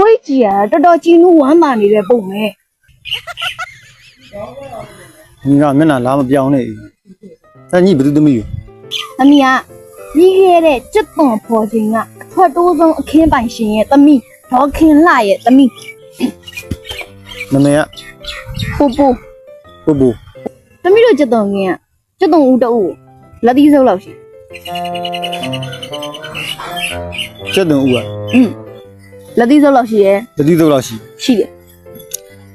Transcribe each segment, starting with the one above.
ကိုကြီးကတော်တော်ကြီးနူးဝမ်းမာနေတဲ့ပုံပဲညီကမျက်နှာလားမပြောင်းနဲ့။ဆက်ညီဘယ်သူသမီးရော။အမေကပြီးခဲ့တဲ့ကျွတ်သွန်ဖော်ခြင်းကအထွတ်တိုးဆုံးအခင်းပိုင်ရှင်ရဲ့သမီးဒေါ်ခင်လှရဲ့သမီးနမည်ကပူပူပူပူသမီးတို့ကျွတ်သွန်ခင်ကကျွတ်သွန်ဦးတအူကိုလက်သီးစုပ်လောက်ရှိကျက်တုံဦးက။อืม လက်သီးစုပ်လောက်ရှိရဲ့ တတိတော့လောက်ရှိ ရှိတယ်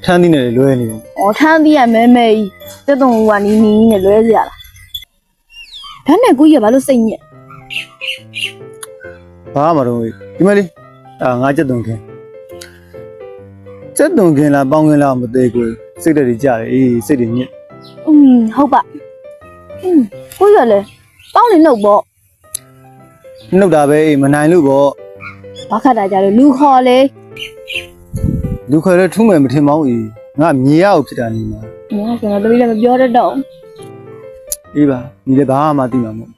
ထန်းသီးနဲ့လွဲနေတယ် ။အော်ထမ်းသီးရမဲမဲကြီးကျွတ်သွန်ဦးကနီးနီးနဲ့လွဲစရာလား။ဒါနဲ့ကိုကြီးကဘာလို့စိတ်ညစ် ဘာမှမတော့ဒီမလေးအာငါကျက်တုံခင်ကျက်တုံခင်လားပေါင်းခင်လားမသိကိုစိတ်တွေကြတယ်အေးစိတ်တွေညစ် ။อืมဟုတ်ပါ။อืมကိုကြီးကလည်းပေါင်းနေလို့ပေါ့ နှုတ်တာပဲအေးမနိုင်လို့ပေါ့ ။ ဘာခတ်တာကြလို့လူခေါ်လေလူခွဲလဲထုံးမယ်မထင်ပါဘူးအေးငါမြေရအောင်ဖြစ်တာနေမှာ။ညာကျွန်တော်တို့လည်းမပြောတတ်တော့ဘူးအေးပါညီလည်းဘာမှမသိမှာမဟုတ်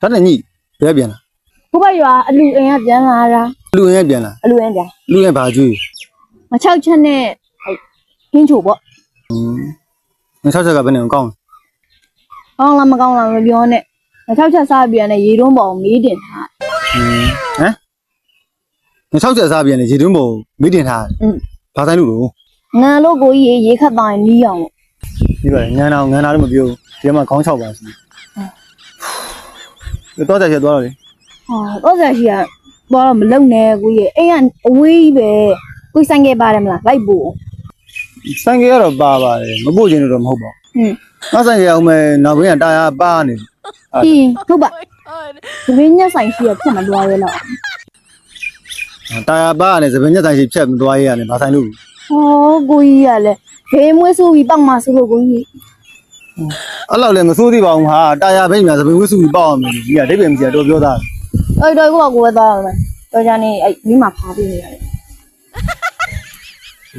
ဒါနဲ့ညီဘယ်ပြန်လာ။ဘုဘရွာအလူအိမ်ကပြန်လာတာလူရင်ပြန်လာအလူအိမ်ပြန်လူရင်ဘာကျွေး။မချောက်ချက်နဲ့ဟင်းချိုပေါ့ငါ၆ချက်ကဘယ်နဲ့ကောင်း။ကောင်းလားမကောင်းလားမပြောနဲ့။မချောက်ချက်စားပြန်နဲ့ရေတွန်းပေါ်မေးတင်ထားဟမ် ငါ၆ချက်စားပြန်လေရေတွင်းပုံမိတင်ထား ။อืม ဘာဆိုင်လို့လို့ ငံလို့ကိုကြီးရေခတ်တိုင်းနီးအောင်လို့ ဒီပါငန်းအောင်ငန်းအောင်လည်းမပြောဒီမှာခေါင်း၆ပါစီဒီတော့တက်ချက်သွားတော့လေ ။ဟာတော့ဆက်ရှိကတော့မလုံနဲ့ကိုကြီးအိမ်ကအဝေးကြီးပဲ။ကိုဆိုင်ခဲ့ပါတယ်မလားလိုက်ဖို့ ဆိုင်ကရတော့ပါပါတယ်မပို့ချင်လို့တော့မဟုတ်ပါ ။อืม ဘူးငါဆိုင်ကအောင်မယ်နောက်ဘင်းကတာယာပါနေ ဒီဟုတ်ပါ။ဒီညက်ဆိုင်ရှိရဖြစ်မသွားရဲတော့ တာယာပါနေသပင်ညက်ဆိုင်ရှိဖြတ်မသွားရရတယ်ဘာဆိုင်လို့။ဟောကိုကြီးကလည်းဘေးမွေးဆိုးပြီးပောက်မှဆိုလို့ကိုကြီးအဲ့လောက်လည်းမစိုးသေးပါဘူးဟာတာယာဘိတ်များသပင်ဝစ်စုပြီးပေါ့အောင်မယ်ကြီးကဒိဗေမကြီးကတော့ပြောသား။တော်တော်ကိုကကိုပဲသွားရမယ်။တော်ကြနေအဲ့မိမဖားပြီးနေရတယ်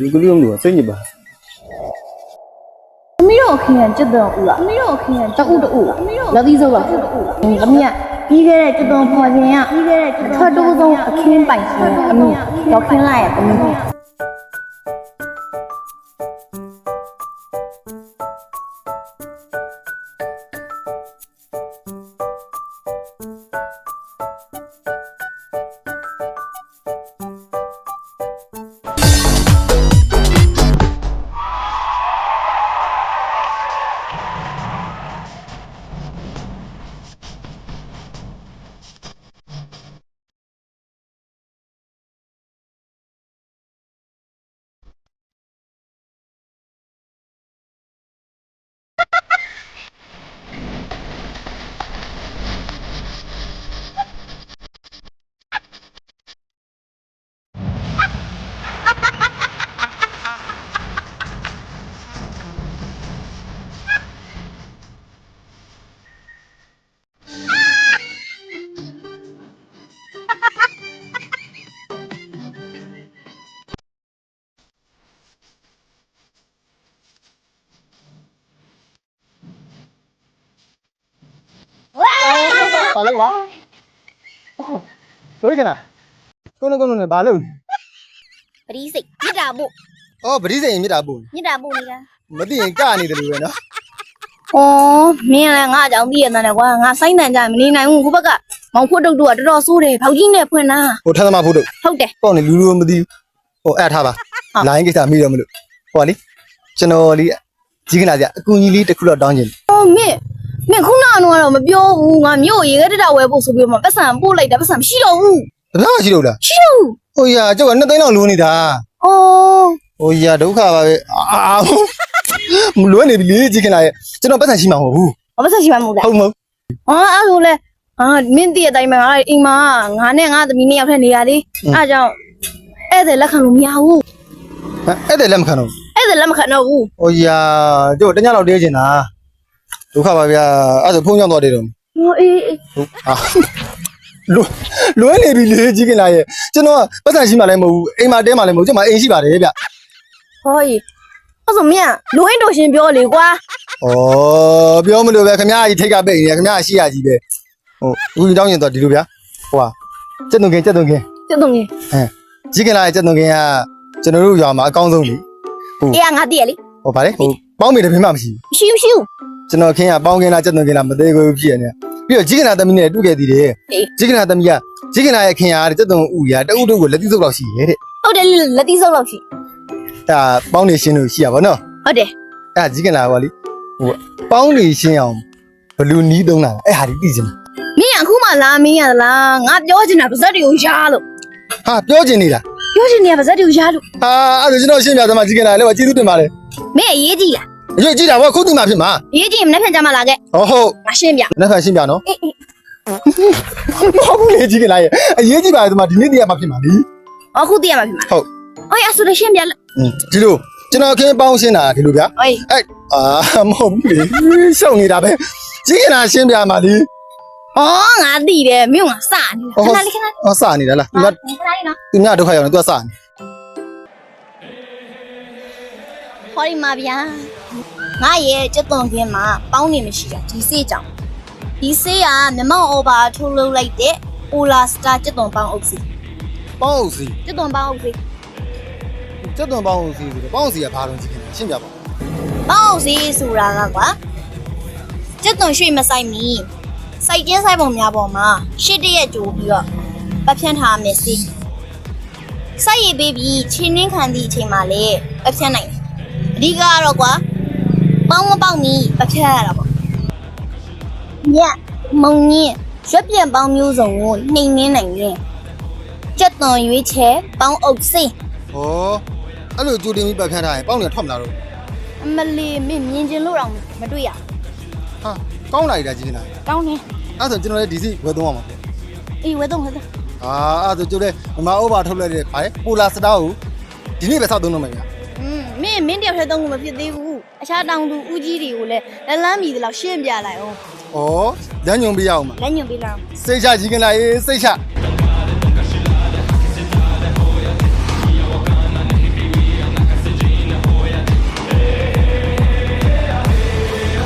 ဒီကလေးကစိတ်ညစ်ပါ။သမီးတို့ခင်ရကျွတ်တော်ဦးလား။သမီးတို့ခင်ရတအုပ်တအုပ်လား။လက်သီးစုပ်လား။သမီးက ပြီးခဲ့တဲ့ကျွတ်တော်ဖော်ခြင်းကပြီးခဲ့တဲ့ထွက်တိုးဆုံးအခင်းပိုင်ရှင်အမိတော့ခင်းလိုက်ရသမီး ဘာလို့လဲဆိုရကနာကိုနကုန်းနဲ့ဘာလို့ပရိစိတ်မြစ်တာပို့အော်ဗတိစိန်မြစ်တာပို့မြစ်တာပို့နေတာမသိရင်ကနေတယ်လို့ပဲနော်။အော်မင်းလည်းငါအကြောင်းသိရတဲ့ကွာငါစိုင်းတန်ကြမနေနိုင်ဘူးဟိုဘက်ကမောင်ဖွတ်တုတ်တို့ကတော်တော်ဆိုးတယ်ဖောက်ကြီးနဲ့ဖွင့်တာဟိုထသမားဖို့တို့ဟုတ်တယ်ပေါ့နေလူလူမသိဘူးဟိုအဲ့ထားပါဟုတ်လိုင်းကိစ္စမိတော့မလို့ဟိုလေကျွန်တော်လေးကြီးကနာကြအကူကြီးလေးတစ်ခုတော့တောင်းချင်။အော်မင်း မင်းခုနကတော့မပြောဘူးငါမြို့ရေခဲတက်တာဝဲဖို့ဆိုပြီးမှပတ်စံပို့လိုက်တာပတ်စံမရှိတော့ဘူးတပြားမရှိလို့လားရှိတော့ဘူးဟိုရကျောက်ကနှစ်သိန်းလောက်လိုနေတာ။အော်ဟိုရဒုက္ခပါပဲအာမလွယ်နေပြီလေကြီးကနာရဲ့ကျွန်တော်ပတ်စံရှိမှာမဟုတ်ဘူးဘာပတ်စံရှိမှမဟုတ်လားဟုတ်မဟုတ်။အော်အဲ့ဆိုလဲအာမင်းတည့်တဲ့အတိုင်းပဲငါအိမ်မှာငါနဲ့ငါသမီးနှစ်ယောက်ထက်နေရလေ။အဲ့ကြောင့်ဧည့်သည်လက်ခံလို့မရဘူးဟမ်အဲ့ဒါလက်မခံတော့။ဧည့်သည်လက်မခံတော့ဘူးဟိုရကျောက်တညလောက်တဲချင်တာ ဒုက္ခပါဗျာအဲ့ဒါဖုန်းကြောင်းသွားတယ်တော့။အော်အေးအေးဟုတ်အာလွယ်လွယ်နေပြီလေကြီးကနာရဲ့ကျွန်တော်ပတ်စံရှိမှလည်းမဟုတ်ဘူးအိမ်မှာတဲမှလည်းမဟုတ်ကျွန်မအိမ်ရှိပါတယ်ဗျဟောကြီးအဲ့ဆိုမင်းကလူရင်းတို့ရှင်ပြောလေကွာဩပြောမလို့ပဲခမကြီးထိတ်ကပိတ်နေတယ်ခမကြီးရှိရကြီးပဲဟိုဦးကြီးတောင်းရင်တော့ဒီလိုဗျာဟိုဟာစက်တုံကင်စက်တုံကင်ကျုပ်တို့ငယ်ဟမ်ကြီးကင်လာရဲ့ကြက်သွန်ခင်းကကျွန်တော်တို့ရွာမှာအကောင်းဆုံးလေအေးငါတည့်ရလေဟောဗါလေဟိုပေါင်းမိတယ်ဘယ်မှမရှိဘူးရှိဦးရှိဦး ကျွန်တော်ခင်းကပေါင်းခင်းလားကြက်သွန်ခင်းလားမသေးဘူးဖြစ်နေပြီးတော့ကြီးကင်လာသမီးနဲ့တွေ့ခဲ့သေးတယ်အေးကြီးကင်လာသမီးကကြီးကင်လာရဲ့ခင်းကကြက်သွန်ဥရာတအုပ်တုပ်ကိုလက်တိစုပ်လောက်ရှိရဲ့တဲ့ဟုတ်တယ်လက်တိစုပ်လောက်ရှိဒါပေါင်းနေရှင်းလို့ရှိရပါတော့ဟုတ်တယ်အဲ့ဒါကြီးကင်လာကလေဟိုပေါင်းနေရှင်းအောင်ဘလူနီးသုံးတာအဲ့ဟာဒီသိချင်တာမင်းအခုမှလာမင်းရလားငါပြောချင်တာပါဇက်တွေကိုရှားလို့ဟာပြောချင်နေတာပြောချင်နေတာပါဇက်တွေကိုရှားလို့ဟာအဲ့ဒါကျွန်တော်ရှင်းပြသမှာကြီးကင်လာလည်းကျေးဇူးတင်ပါတယ်မင်းအရေးကြီးလား အရွေးကြည့်တာဘောခုတည်မှာဖြစ်မှာအရေးကြီးရင်မနေ့ဖြန်ကြမှာလာခဲ့ဟောဟုတ်ငါရှင်းပြနောက်ခါရှင်းပြနော်အေးအေးမဟုတ်ဘူးလေကြီးကင်လာရဲ့အရေးကြီးပါတယ်ဒီမှာဒီနေ့တည်းကမှဖြစ်မှာလीအခုတည့်ရမှာဖြစ်မှာဟုတ်အေးအဆူလေးရှင်းပြလိုက်ဒီလိုကျွန်တော်ခင်းပေါင်းရှင်းတာဒီလိုဗျာအေးအဲ့အာမဟုတ်ဘူးလေရှုံနေတာပဲကြီးကင်လာရှင်းပြမှာလीဟောငါသိတယ်မင်းကစနေတာခဏလေးခဏလေးဟောစနေတာလားသူကခဏလေးနော်သူများဒုက္ခရောက်နေသူကစနေ ဟောဒီမှာဗျာငါရဲ့ကြက်သွန်ခင်းမှာပေါင်းနေမရှိတာဒီစေးကြောင့်ဒီစေးကမြမောင်အိုဘာထုတ်လုပ်လိုက်တဲ့အိုလာစတာကြက်သွန်ပေါင်းအုပ်စီပေါင်းအောင်စီကြက်သွန်ပေါင်းအုပ်စီကျက်သွန်ပေါင်းအောင်စီဆိုတော့ပေါင်းအောင်စီကဘာလို့ကြီးကင်လာရှင်းပြပါပေါင်းအုပ်စီဆိုတာကကွာကြက်သွန်ရွှေ့မဆိုင်မီစိုက်ကျင်းဆိုင်ပုံများပေါ်မှာရှစ်တရက်ကြိုးပြီးတော့ပတ်ဖြန်းထားမယ်စီစိုက်ရည်ပေးပြီးချင်းနှင်းခံသည့်အချိန်မှာလေပတ်ဖြန်းနိုင်တယ်အ ဓိကကတော့ကွာပေါင်းမပေါက်မီပတ်ဖြန်းရတာပေါ့ညမုံညင်းရွက်ပြန်ပေါင်းမျိုးစုံကိုနှိမ်နှင်းနိုင်ရင်ကြက်သွန်ရွေးချယ်ပေါင်းအုပ်စီဟောအဲ့လိုကြိုတင်ပြီးပတ်ခန်းထားရင်ပေါင်းနေထွက်မလာတော့အမလီမင်းမြင်ကျင်လို့တော့မတွေ့ရဟာကောင်းလာပြီလားကြီးကင်လာကောင်းနေအဲ့ဆိုကျွန်တော်လည်းဒီစီဝယ်သုံးအောင်ပါဗျအေးဝဲတော့ဝဲတော့အာအဲ့ဆိုကျိုးတဲ့မမအိုဘာထုတ်လိုက်တဲ့ဗါလေပိုလာစတာကိုဒီနေ့ပဲစောက်သုံးတော့မယ်ဗျာ อืมမင်းမင်းတယောက်ထဲသုံးလို့မဖြစ်သေးဘူးအခြားတောင်သူဦးကြီးတွေကိုလည်းလက်လန်းမီတလောက်ရှင်းပြလိုက်အောင်ဩလမ်းညွန်ပေးရအောင်ပါလက်ညွန်ပေးလိုက်အောင်စိတ်ချကြီးကင်လာရေးစိတ်ချ